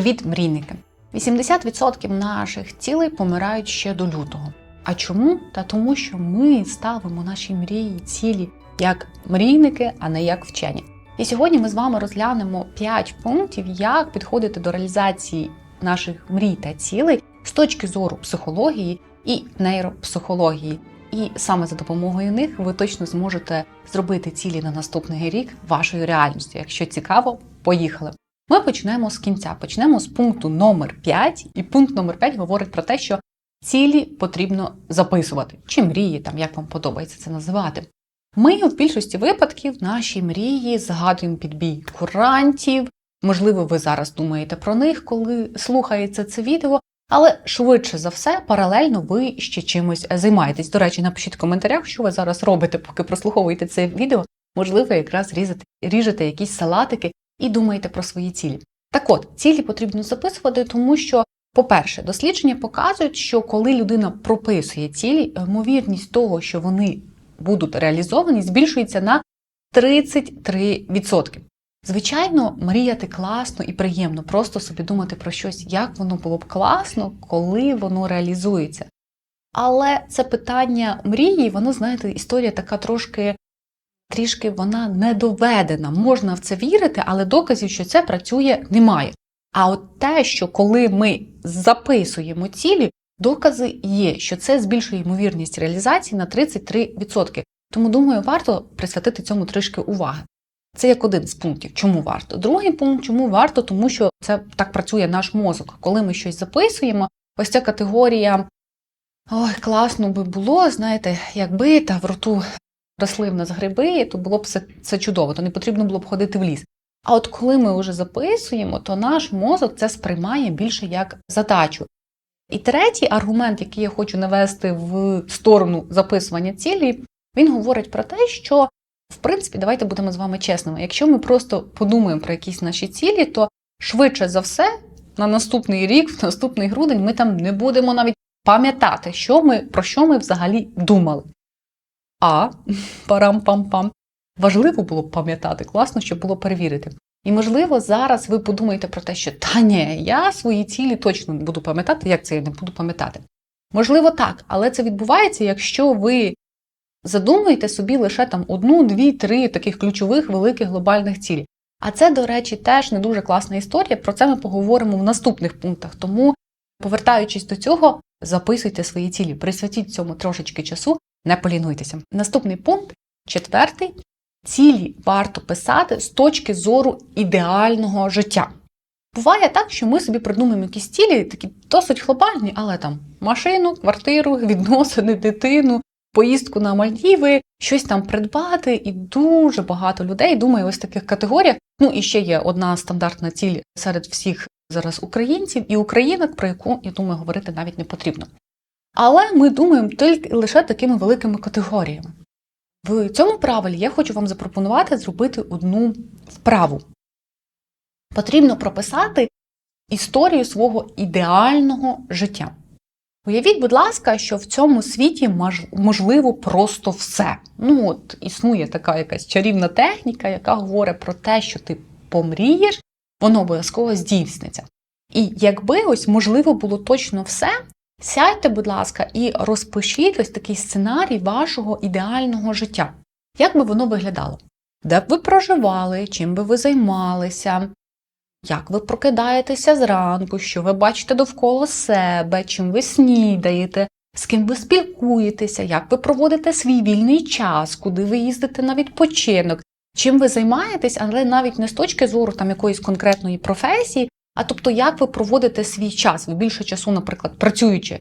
Привіт, мрійники! 80% наших цілей помирають ще до лютого. А чому? Та тому, що ми ставимо наші мрії, цілі як мрійники, а не як вчені. І сьогодні ми з вами розглянемо 5 пунктів, як підходити до реалізації наших мрій та цілей з точки зору психології і нейропсихології. І саме за допомогою них ви точно зможете зробити цілі на наступний рік вашою реальністю. Якщо цікаво, поїхали. Ми почнемо з кінця. Почнемо з пункту номер 5. І пункт номер 5 говорить про те, що цілі потрібно записувати, чи мрії, там як вам подобається це називати. Ми в більшості випадків наші мрії згадуємо під бій курантів. Можливо, ви зараз думаєте про них, коли слухаєте це відео, але швидше за все, паралельно ви ще чимось займаєтесь. До речі, напишіть в коментарях, що ви зараз робите, поки прослуховуєте це відео. Можливо, якраз різати, ріжете якісь салатики і думаєте про свої цілі. Так от, цілі потрібно записувати, тому що, по-перше, дослідження показують, що коли людина прописує цілі, ймовірність того, що вони будуть реалізовані, збільшується на 33%. Звичайно, мріяти класно і приємно, просто собі думати про щось, як воно було б класно, коли воно реалізується. Але це питання мрії, воно, знаєте, історія така трошки трішки вона не доведена. Можна в це вірити, але доказів, що це працює, немає. А от те, що коли ми записуємо цілі, докази є, що це збільшує ймовірність реалізації на 33%. Тому, думаю, варто присвятити цьому трішки уваги. Це як один з пунктів, чому варто. Другий пункт, чому варто, тому що це так працює наш мозок. Коли ми щось записуємо, ось ця категорія ой, класно би було, знаєте, якби та в роту росли в нас гриби, то було б все це чудово, то не потрібно було б ходити в ліс. А от коли ми вже записуємо, то наш мозок це сприймає більше як задачу. І третій аргумент, який я хочу навести в сторону записування цілі, він говорить про те, що в принципі, давайте будемо з вами чесними. Якщо ми просто подумаємо про якісь наші цілі, то швидше за все на наступний рік, в наступний грудень, ми там не будемо навіть пам'ятати, що ми, про що ми взагалі думали. А парам-пам-пам. Важливо було б пам'ятати, класно, щоб було перевірити. І, можливо, зараз ви подумаєте про те, що та ні, я свої цілі точно не буду пам'ятати, як це я не буду пам'ятати. Можливо, так, але це відбувається, якщо ви задумуєте собі лише там одну, дві, три таких ключових великих глобальних цілі. А це, до речі, теж не дуже класна історія. Про це ми поговоримо в наступних пунктах. Тому, повертаючись до цього, записуйте свої цілі, присвятіть цьому трошечки часу, не полінуйтеся. Наступний пункт, четвертий. Цілі варто писати з точки зору ідеального життя. Буває так, що ми собі придумаємо якісь цілі, такі досить глобальні, але там машину, квартиру, відносини, дитину, поїздку на Мальдіви, щось там придбати, і дуже багато людей думає ось в таких категоріях. Ну і ще є одна стандартна ціль серед всіх зараз українців і українок, про яку, я думаю, говорити навіть не потрібно. Але ми думаємо тільки лише такими великими категоріями. В цьому правилі я хочу вам запропонувати зробити одну вправу. Потрібно прописати історію свого ідеального життя. Уявіть, будь ласка, що в цьому світі можливо просто все. Ну, от існує така якась чарівна техніка, яка говорить про те, що ти помрієш, воно обов'язково здійсниться. І якби ось можливо було точно все, сядьте, будь ласка, і розпишіть ось такий сценарій вашого ідеального життя. Як би воно виглядало? Де б ви проживали, чим би ви займалися, як ви прокидаєтеся зранку, що ви бачите довкола себе, чим ви снідаєте, з ким ви спілкуєтеся, як ви проводите свій вільний час, куди ви їздите на відпочинок, чим ви займаєтесь, але навіть не з точки зору там якоїсь конкретної професії, а тобто, як ви проводите свій час, ви більше часу, наприклад, працюючи,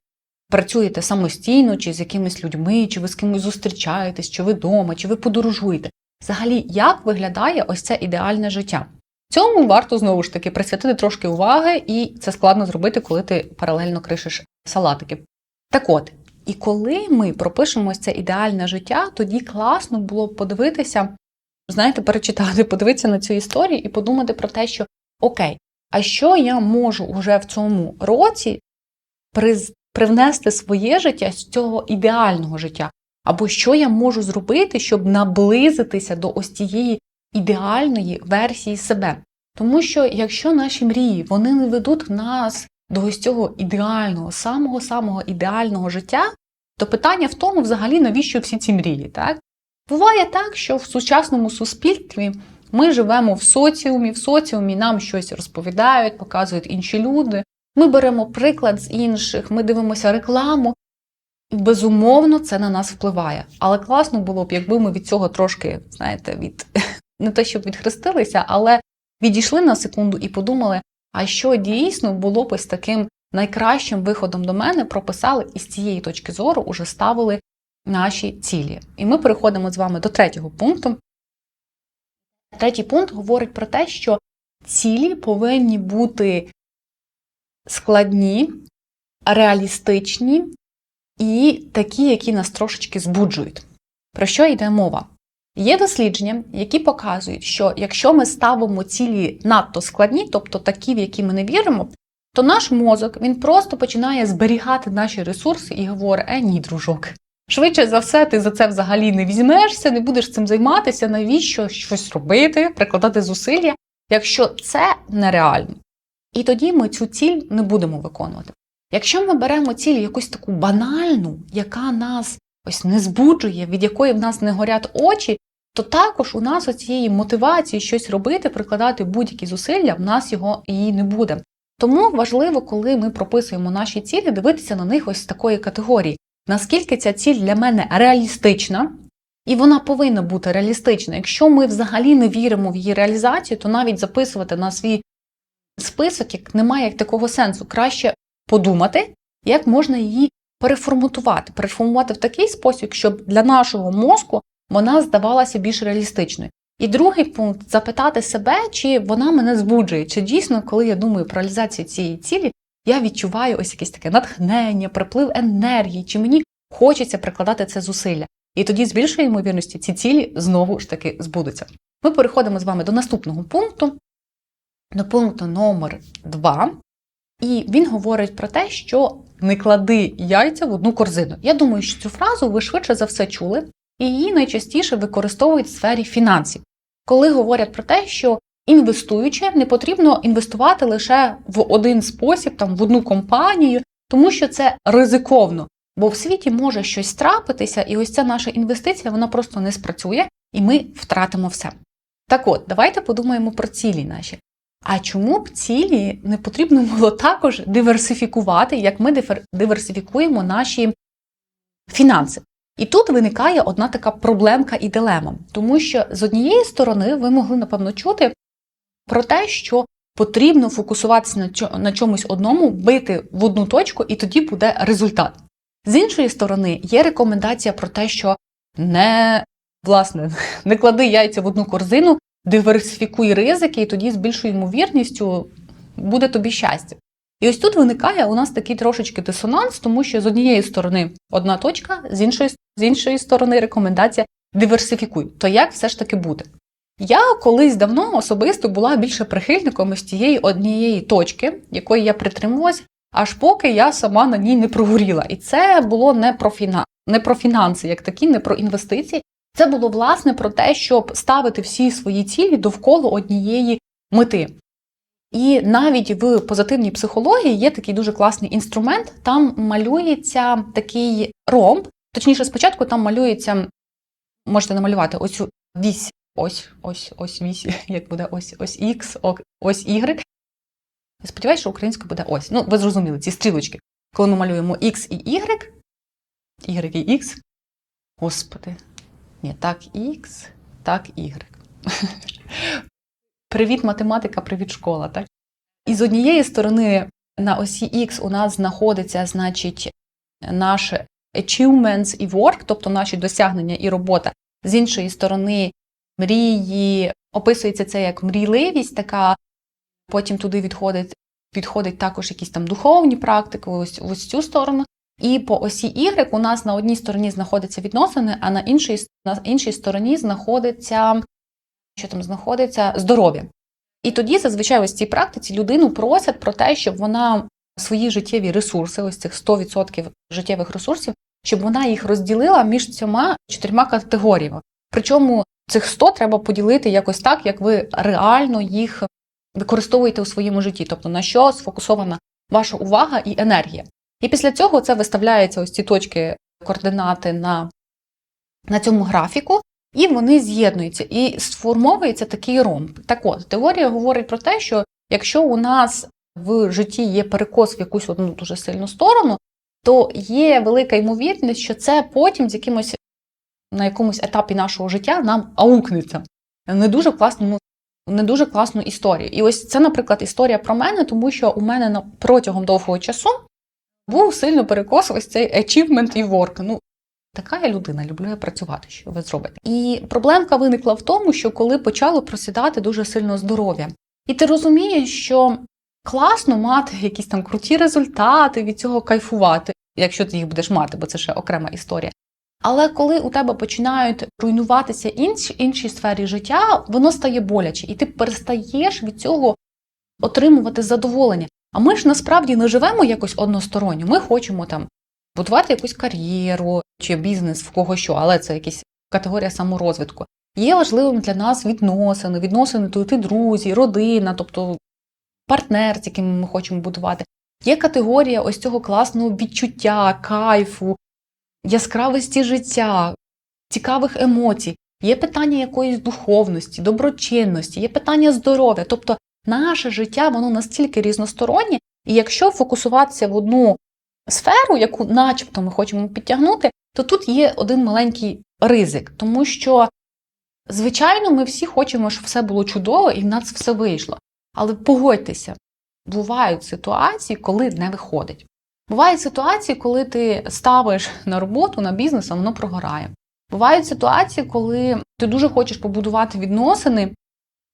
працюєте самостійно, чи з якимись людьми, чи ви з кимось зустрічаєтесь, чи ви вдома, чи ви подорожуєте. Взагалі, як виглядає ось це ідеальне життя? Цьому варто знову ж таки присвятити трошки уваги, і це складно зробити, коли ти паралельно кришиш салатики. Так от, і коли ми пропишемо це ідеальне життя, тоді класно було б подивитися, знаєте, перечитати, подивитися на цю історію і подумати про те, що окей, а що я можу вже в цьому році привнести своє життя з цього ідеального життя? Або що я можу зробити, щоб наблизитися до ось тієї ідеальної версії себе. Тому що якщо наші мрії вони не ведуть нас до ось цього ідеального, самого-самого ідеального життя, то питання в тому, взагалі, навіщо всі ці мрії, так? Буває так, що в сучасному суспільстві ми живемо в соціумі, в соціумі нам щось розповідають, показують інші люди. Ми беремо приклад з інших, ми дивимося рекламу, безумовно це на нас впливає. Але класно було б, якби ми від цього трошки, знаєте, від не те, щоб відхрестилися, але відійшли на секунду і подумали, а що дійсно було б ось таким найкращим виходом до мене, прописали і з цієї точки зору уже ставили наші цілі. І ми переходимо з вами до третього пункту. Третій пункт говорить про те, що цілі повинні бути складні, реалістичні і такі, які нас трошечки збуджують. Про що йде мова? Є дослідження, які показують, що якщо ми ставимо цілі надто складні, тобто такі, в які ми не віримо, то наш мозок він просто починає зберігати наші ресурси і говорить: е, ні, дружок. Швидше за все, ти за це взагалі не візьмешся, не будеш цим займатися, навіщо щось робити, прикладати зусилля, якщо це нереально. І тоді ми цю ціль не будемо виконувати. Якщо ми беремо ціль якусь таку банальну, яка нас ось не збуджує, від якої в нас не горять очі, то також у нас оцієї мотивації щось робити, прикладати будь-які зусилля, в нас його її не буде. Тому важливо, коли ми прописуємо наші цілі, дивитися на них ось з такої категорії. Наскільки ця ціль для мене реалістична, і вона повинна бути реалістична. Якщо ми взагалі не віримо в її реалізацію, то навіть записувати на свій список як немає як такого сенсу. Краще подумати, як можна її переформатувати, переформувати в такий спосіб, щоб для нашого мозку вона здавалася більш реалістичною. І другий пункт запитати себе, чи вона мене збуджує, чи дійсно, коли я думаю про реалізацію цієї цілі, я відчуваю ось якесь таке натхнення, приплив енергії, чи мені хочеться прикладати це зусилля. І тоді з більшою ймовірністю ці цілі знову ж таки збудуться. Ми переходимо з вами до наступного пункту, до пункту номер 2. І він говорить про те, що не клади яйця в одну корзину. Я думаю, що цю фразу ви швидше за все чули, і її найчастіше використовують в сфері фінансів, коли говорять про те, що інвестуючи, не потрібно інвестувати лише в один спосіб, там в одну компанію, тому що це ризиковно. Бо в світі може щось трапитися, і ось ця наша інвестиція вона просто не спрацює, і ми втратимо все. Так от, давайте подумаємо про цілі наші. А чому б цілі не потрібно було також диверсифікувати, як ми диверсифікуємо наші фінанси? І тут виникає одна така проблемка і дилема, тому що з однієї сторони ви могли, напевно, чути про те, що потрібно фокусуватися на чомусь одному, бити в одну точку, і тоді буде результат. З іншої сторони, є рекомендація про те, що не власне не клади яйця в одну корзину, диверсифікуй ризики, і тоді з більшою ймовірністю буде тобі щастя. І ось тут виникає у нас такий трошечки дисонанс, тому що з однієї сторони одна точка, з іншої з іншої сторони рекомендація диверсифікуй. То як все ж таки буде? Я колись давно особисто була більше прихильником з тієї однієї точки, якої я притримувалась, аж поки я сама на ній не прогоріла. І це було не про фіна... не про фінанси, як такі, не про інвестиції. Це було власне про те, щоб ставити всі свої цілі довкола однієї мети. І навіть в позитивній психології є такий дуже класний інструмент, там малюється такий ромб, точніше, спочатку там малюється, можете намалювати ось вісь, ось, ось, ось вісь, як буде ось ось X, ось Y. Сподіваюся, що українською буде ось. Ну, ви зрозуміли, ці стрілочки. Коли ми малюємо X і Y, Y і X, господи, ні, так X, так Y. Привіт, математика, привіт, школа. Так? І з однієї сторони, на осі X у нас знаходиться, значить, наш achievements і work, тобто наші досягнення і робота. З іншої сторони, мрії, описується це як мрійливість, така, потім туди відходить, відходить також якісь там духовні практики, ось, ось цю сторону. І по осі Y у нас на одній стороні знаходяться відносини, а на іншій, на іншій стороні знаходиться що там знаходиться здоров'я. І тоді, зазвичай, ось в цій практиці людину просять про те, щоб вона свої життєві ресурси, ось цих 100% життєвих ресурсів, щоб вона їх розділила між цьома чотирма категоріями. Причому цих 100 треба поділити якось так, як ви реально їх використовуєте у своєму житті, тобто на що сфокусована ваша увага і енергія. І після цього це виставляється ось ці точки координати на, на цьому графіку, і вони з'єднуються, і сформовується такий ромб. Так от, теорія говорить про те, що якщо у нас в житті є перекос в якусь одну дуже сильну сторону, то є велика ймовірність, що це потім з якимось на якомусь етапі нашого життя нам аукнеться. Не дуже класному, не дуже класну історію. І ось це, наприклад, історія про мене, тому що у мене протягом довгого часу був сильно перекос ось цей achievement і work. Ну, така я людина, люблю я працювати, що ви зробите. І проблемка виникла в тому, що коли почало просідати дуже сильно здоров'я. І ти розумієш, що класно мати якісь там круті результати, від цього кайфувати, якщо ти їх будеш мати, бо це ще окрема історія. Але коли у тебе починають руйнуватися інші, інші сфері життя, воно стає боляче, і ти перестаєш від цього отримувати задоволення. А ми ж насправді не живемо якось односторонньо. Ми хочемо там будувати якусь кар'єру чи бізнес в кого що, але це якась категорія саморозвитку. Є важливим для нас відносини, відносини то ти друзі, родина, тобто партнер, з яким ми хочемо будувати. Є категорія ось цього класного відчуття, кайфу, яскравості життя, цікавих емоцій. Є питання якоїсь духовності, доброчинності, є питання здоров'я. Тобто наше життя воно настільки різностороннє, і якщо фокусуватися в одну сферу, яку начебто ми хочемо підтягнути, то тут є один маленький ризик, тому що, звичайно, ми всі хочемо, щоб все було чудово і в нас все вийшло. Але погодьтеся, бувають ситуації, коли не виходить. Бувають ситуації, коли ти ставиш на роботу, на бізнес, а воно прогорає. Бувають ситуації, коли ти дуже хочеш побудувати відносини,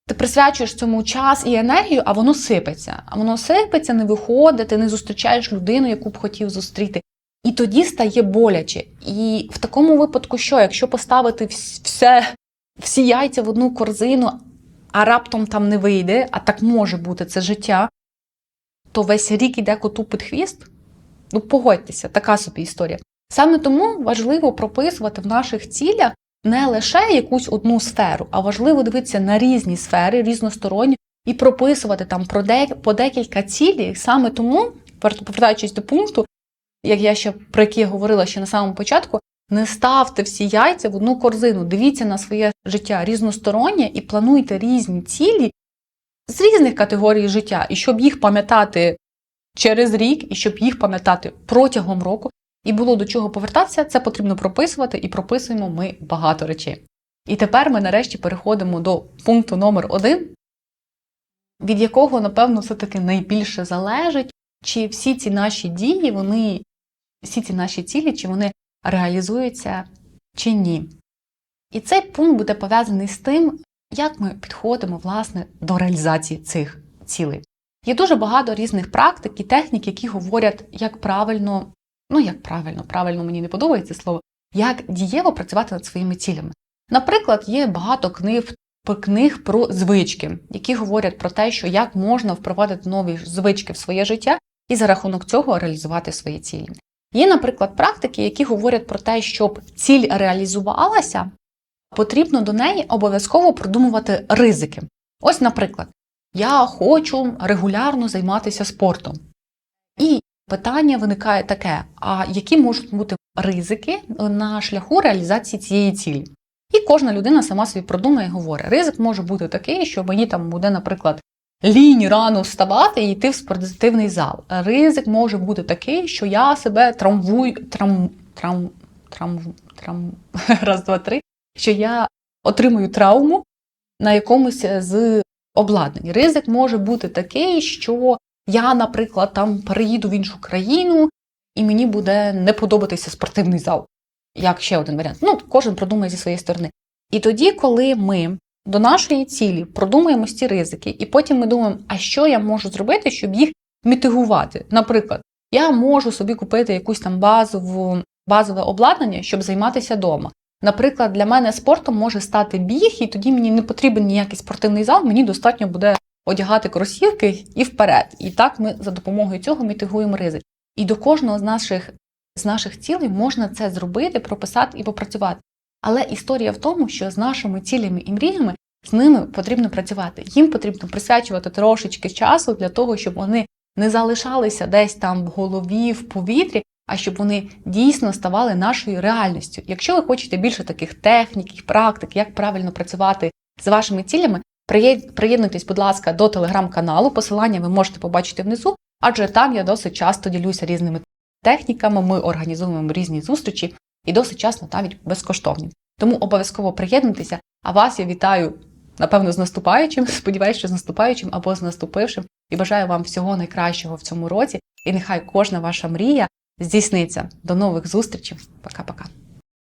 ти присвячуєш цьому час і енергію, а воно сипеться. А воно сипеться, не виходить, ти не зустрічаєш людину, яку б хотів зустріти. І тоді стає боляче. І в такому випадку, що якщо поставити все, всі яйця в одну корзину, а раптом там не вийде, а так може бути це життя, то весь рік іде коту під хвіст. Ну, погодьтеся, така собі історія. Саме тому важливо прописувати в наших цілях не лише якусь одну сферу, а важливо дивитися на різні сфери, різносторонні, і прописувати там про де, по декілька цілей. Саме тому, повертаючись до пункту, як я ще про який я говорила ще на самому початку, не ставте всі яйця в одну корзину. Дивіться на своє життя різностороннє і плануйте різні цілі з різних категорій життя, і щоб їх пам'ятати через рік, і щоб їх пам'ятати протягом року, і було до чого повертатися, це потрібно прописувати, і прописуємо ми багато речей. І тепер ми нарешті переходимо до пункту номер один, від якого, напевно, все-таки найбільше залежить, чи всі ці наші дії, вони, всі ці наші цілі, чи вони реалізуються чи ні. І цей пункт буде пов'язаний з тим, як ми підходимо власне до реалізації цих цілей. Є дуже багато різних практик і технік, які говорять, як правильно, ну як правильно, правильно мені не подобається слово, як дієво працювати над своїми цілями. Наприклад, є багато книг, книг про звички, які говорять про те, що як можна впровадити нові звички в своє життя і за рахунок цього реалізувати свої цілі. Є, наприклад, практики, які говорять про те, щоб ціль реалізувалася, потрібно до неї обов'язково продумувати ризики. Ось, наприклад, я хочу регулярно займатися спортом. І питання виникає таке: а які можуть бути ризики на шляху реалізації цієї цілі? І кожна людина сама собі продумає і говорить: ризик може бути такий, що мені там буде, наприклад, лінь рано вставати і йти в спортивний зал. Ризик може бути такий, що я себе травмую, трам, трам, трам, трам, раз, два, три, що я отримую травму на якомусь з обладнань. Ризик може бути такий, що я, наприклад, там переїду в іншу країну, і мені буде не подобатися спортивний зал. Як ще один варіант. Ну, кожен продумає зі своєї сторони. І тоді, коли ми до нашої цілі продумаємо ці ризики, і потім ми думаємо, а що я можу зробити, щоб їх мітигувати. Наприклад, я можу собі купити якусь там базову, базове обладнання, щоб займатися вдома. Наприклад, для мене спортом може стати біг, і тоді мені не потрібен ніякий спортивний зал, мені достатньо буде одягати кросівки і вперед. І так ми за допомогою цього мітигуємо ризик. І до кожного з наших, з наших цілей можна це зробити, прописати і попрацювати. Але історія в тому, що з нашими цілями і мріями з ними потрібно працювати. Їм потрібно присвячувати трошечки часу для того, щоб вони не залишалися десь там в голові, в повітрі, а щоб вони дійсно ставали нашою реальністю. Якщо ви хочете більше таких технік і практик, як правильно працювати з вашими цілями, приє- приєднуйтесь, будь ласка, до телеграм-каналу. Посилання ви можете побачити внизу, адже там я досить часто ділюся різними техніками. Ми організовуємо різні зустрічі і досить часто навіть безкоштовні. Тому обов'язково приєднуйтеся. А вас я вітаю, напевно, з наступаючим. Сподіваюся, що з наступаючим або з наступившим. І бажаю вам всього найкращого в цьому році. І нехай кожна ваша мрія здійсниться. До нових зустрічей. Пока-пока.